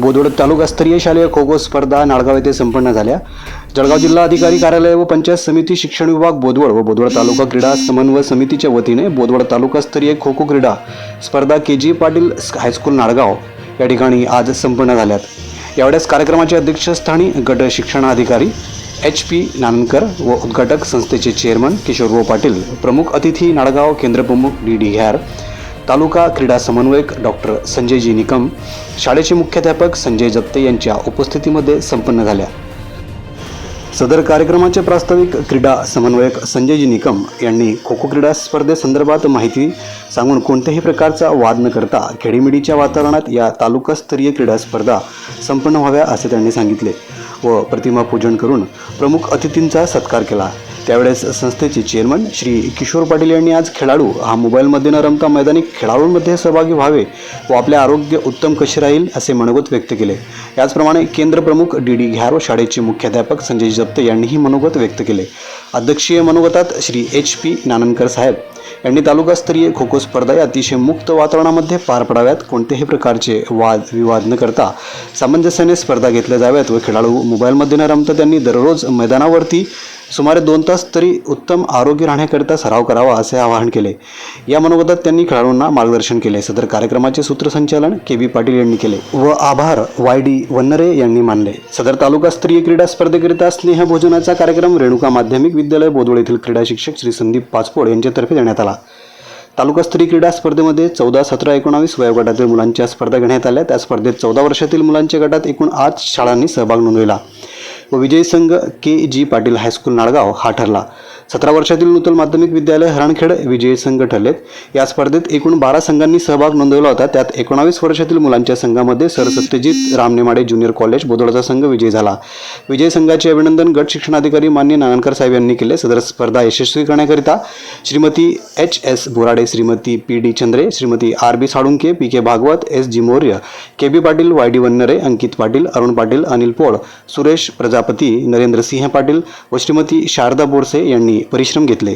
बोदवड तालुकास्तरीय शालेय खो खो स्पर्धा नाळगाव येथे संपन्न झाल्या. जळगाव जिल्हा अधिकारी कार्यालय व पंचायत समिती शिक्षण विभाग बोदवड व बोदवड तालुका क्रीडा समन्वय समितीच्या वतीने बोदवड तालुकास्तरीय खो खो क्रीडा स्पर्धा के जी पाटील हायस्कूल नाळगाव या ठिकाणी आज संपन्न झाल्यात. यावेळेस कार्यक्रमाच्या अध्यक्षस्थानी गट शिक्षणाधिकारी एच पी नानकर व उद्घाटक संस्थेचे चेअरमन किशोरभाऊ पाटील प्रमुख अतिथी नाळगाव केंद्रप्रमुख डी डी घ्यार तालुका क्रीडा समन्वयक डॉक्टर संजयजी निकम शाळेचे मुख्याध्यापक संजय जप्ते यांच्या उपस्थितीमध्ये संपन्न झाल्या. सदर कार्यक्रमाचे प्रास्ताविक क्रीडा समन्वयक संजयजी निकम यांनी खो खो क्रीडा स्पर्धेसंदर्भात माहिती सांगून कोणत्याही प्रकारचा वाद न करता खेडीमेडीच्या वातावरणात या तालुकास्तरीय क्रीडा स्पर्धा संपन्न व्हाव्या असे त्यांनी सांगितले व प्रतिमा पूजन करून प्रमुख अतिथींचा सत्कार केला. त्यावेळेस संस्थेचे चेअरमन श्री किशोर पाटील यांनी आज खेळाडू हा मोबाईलमध्ये न रमता मैदानी खेळाडूंमध्ये सहभागी व्हावे व आपले आरोग्य उत्तम कसे राहील असे मनोगत व्यक्त केले. याचप्रमाणे केंद्र प्रमुख डी डी घ्यारो शाळेचे मुख्याध्यापक संजय जप्ते यांनीही मनोगत व्यक्त केले. अध्यक्षीय मनोगतात श्री एच पी नाननकर साहेब. यांनी तालुकास्तरीय खो खो स्पर्धा या अतिशय मुक्त वातावरणामध्ये पार पडाव्यात. कोणत्याही प्रकारचे वाद विवाद न करता सामंजस्याने स्पर्धा घेतल्या जाव्यात व खेळाडू मोबाईलमध्ये न रमता त्यांनी दररोज मैदानावरती सुमारे दोन तास तरी उत्तम आरोग्य राहण्याकरिता सराव करावा असे आवाहन केले. या मनोगतात त्यांनी खेळाडूंना मार्गदर्शन केले. सदर कार्यक्रमाचे सूत्रसंचालन के बी पाटील यांनी केले व आभार वाय डी वन्नरे यांनी मानले. सदर तालुका तालुकास्तरीय क्रीडा स्पर्धेकरिता स्नेहभोजनाचा कार्यक्रम रेणुका माध्यमिक विद्यालय बोदवळ येथील क्रीडा शिक्षक श्री संदीप पाचपोड यांच्यातर्फे देण्यात आला. तालुका स्त्री क्रीडा स्पर्धेमध्ये चौदा सतरा एकोणावीस वयोगटातील मुलांच्या स्पर्धा घेण्यात आल्या. त्या स्पर्धेत चौदा वर्षातील मुलांच्या गटात एकूण आठ शाळांनी सहभाग नोंदविला. व विजयी संघ के जी पाटील हायस्कूल नाळगाव हा ठरला. सतरा वर्षातील नूतन माध्यमिक विद्यालय हरणखेड विजयी संघ ठरलेत. या स्पर्धेत एकूण बारा संघांनी सहभाग नोंदवला होता. त्यात एकोणावीस वर्षातील मुलांच्या संघामध्ये सरसत्यजित रामनेमाडे ज्युनियर कॉलेज बोदोडचा संघ विजयी झाला. विजयी संघाचे अभिनंदन गट शिक्षणाधिकारी मान्य नानकर साहेब यांनी केले. सदर स्पर्धा यशस्वी करण्याकरिता Shrimati H S Borade Shrimati P D Chandre Shrimati R B Salunke P K Bhagwat S G Maurya K B Patil Y D Vannare Ankit Patil Arun Patil Anil Pol Suresh Praja Prajapati Narendra सिंह पाटील व श्रीमती शारदा बोरसे यांनी परिश्रम घेतले.